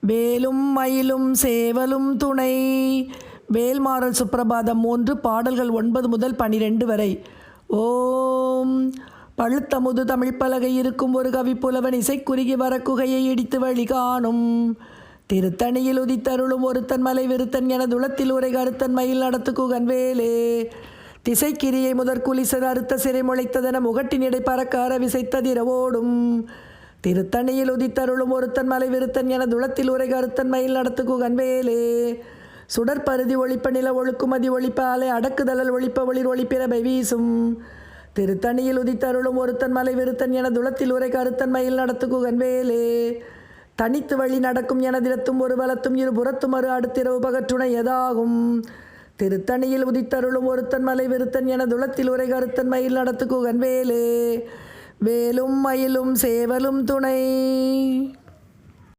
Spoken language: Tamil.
வேலும் மயிலும் சேவலும் துணை. வேல்மாறல் சுப்பிரபாதம் மூன்று பாடல்கள் ஒன்பது முதல் பனிரெண்டு வரை. ஓம். பழுத்தமுது தமிழ் பலகை இருக்கும் ஒரு கவி புலவன் இசைக்குறுகி வர குகையை இடித்து வழி காணும் திருத்தணியில் உதித்தருளும் ஒருத்தன் மலை விருத்தன் என துளத்தில் உரை கருத்தன் மயில் நடத்து குகன் வேலே. திசைக்கிரியை முதற் குலிசர் அறுத்த சிறை முளைத்ததென முகட்டினிடை பறக்கார விசைத்ததிரவோடும் திருத்தணியில் உதித்தருளும் ஒருத்தன் மலை விருத்தன் என துளத்தில் உரை கருத்தன் மயில் நடத்துக்கு கண்வேலே சுடற்பருதி ஒளிப்ப நில ஒழுக்குமதி ஒளிப்ப அலை அடக்குதலல் ஒழிப்ப ஒளிர் ஒளிப்பிறவை வீசும். திருத்தணியில் உதித்தருளும் ஒருத்தன் மலை விருத்தன் என துளத்தில் உரை கருத்தன் மயில் நடத்து வேலே தனித்து வழி நடக்கும் எனதிடத்தும் ஒரு வலத்தும் இரு புறத்தும் மறு அடுத்திரவு பகற்றுணை எதாகும். திருத்தணியில் உதித்தருளும் ஒருத்தன் மலை விருத்தன் என துளத்தில் உரை கருத்தன் மயில் நடத்து வேலே வேலும் மயிலும் சேவலும் துணை.